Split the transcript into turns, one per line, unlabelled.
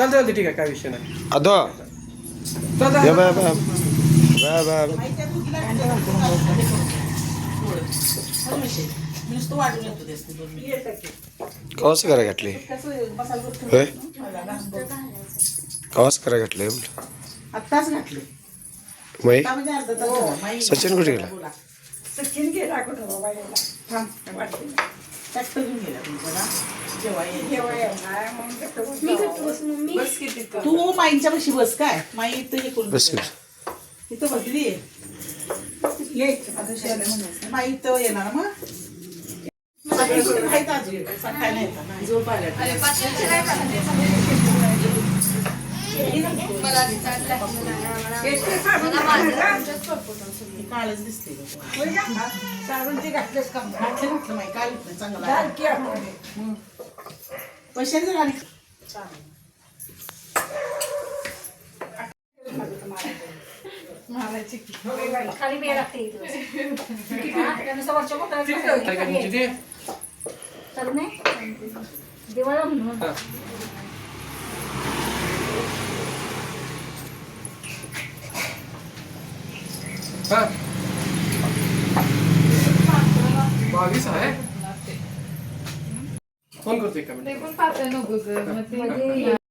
चालतं चालतं ठीक आहे काय विषय नाही.
अदो
चल,
या
चल,
बाय बाय. Bye bye.
नुसतं वाढून येतो दोन मिनिट.
करा घातली? होय? कवास करा घातले म्हटलं?
आत्ताच घातले.
मै
आता म्हणजे अर्धा तास झाला. माई-
सचिन कुठे गेला?
सचिन गेला कुठं?
थांब गेला तुमचा जेव्हा?
मी करतो बस मम्मी?
तू माईंच्या पाशी बस काय माई इथं हे करून
बस
इथं बस दिदी
यायचं आता शेले म्हणायचं
माई इथं येणार मग सकाळी कुठे काळच दिसते
ती घातलेस का
घातलं
घाल मारायची
खाली बिया लागते इथं. हा, त्यानं समोरच्या कोपऱ्यात
काय काय तुमची ते?
चालू नाही दिवाळा म्हणून
हा. हा. बावीस आहे? फोन करतोय का
म्हणजे